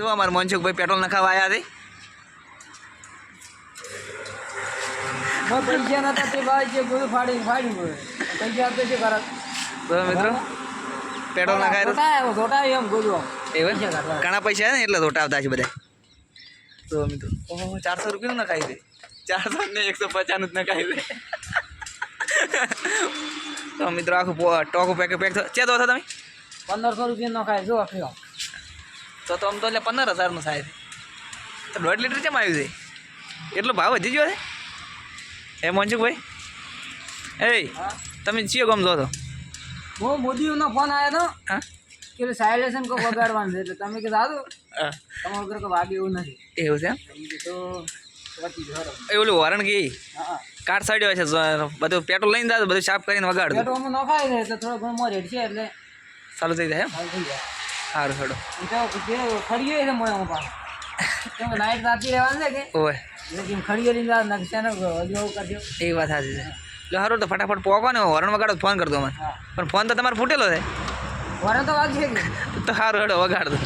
જો અમારા મનસુખભાઈ પેટ્રોલ નખાવા આવ્યા છે. મેં પૈસા નતા તે ભાઈ જે બધું ફાડી ફાડ્યું પૈસા છે ખરા તો મિત્રો. પેટ્રોલ નખાય ધોટા આવ્યો, એમ આમ. એવું ઘણા પૈસા છે ને એટલે ધોટા આવતા છે બધા. તો મિત્રો. ચારસો રૂપિયાનું નખાય છે. ચારસો ને એકસો પચાસનું જ નખાય છે. તો મિત્રો આખું ટોક પેક પેક ચે દો છો તમે? પંદરસો રૂપિયા નો ખાય જો આખી તો તો આમ તો એટલે પંદર હજારનું થાય છે. તો દોઢ લીટર કેમ આવ્યું છે? એટલો ભાવ વધી ગયો છે? એ મનસુખભાઈ એ તમે ચિયો ગમ જો તો? હું મોદીનો ફોન આવ્યો હતો હા? કે સાયલેશન કો વગાડવાનું છે એટલે તમે કે આદુ હા. ઘર કોઈ વાગે એવું નથી. એવું છે એમ? તો એ ઓલું વરણ કે કાર સાડ્યો છે બધું પેટ્રોલ લઈને જાવ બધું સાફ કરીને વગાડ પેટ્રોલ નખાય ને એટલે થોડો ઘણો મોર રેડ છે એટલે ચાલુ થઈ જાય એમ? થઈ જાય. સારું હડો ખડીયો છે મોય હું પાસે નાઈટ રાતી રહેવાનું છે કે? ઓય. એટલે કેમ ખડીયો જાવ નકશાનો હજુ કરજો. એ વાત સાચી છે. એટલે સારું તો ફટાફટ પોકો ને વરણ વગાડો ફોન કરતો મને. પણ ફોન તો તમારે ફૂટેલો છે. વરે તો વાગશે કે તો સારું હેડો વગાડ દો.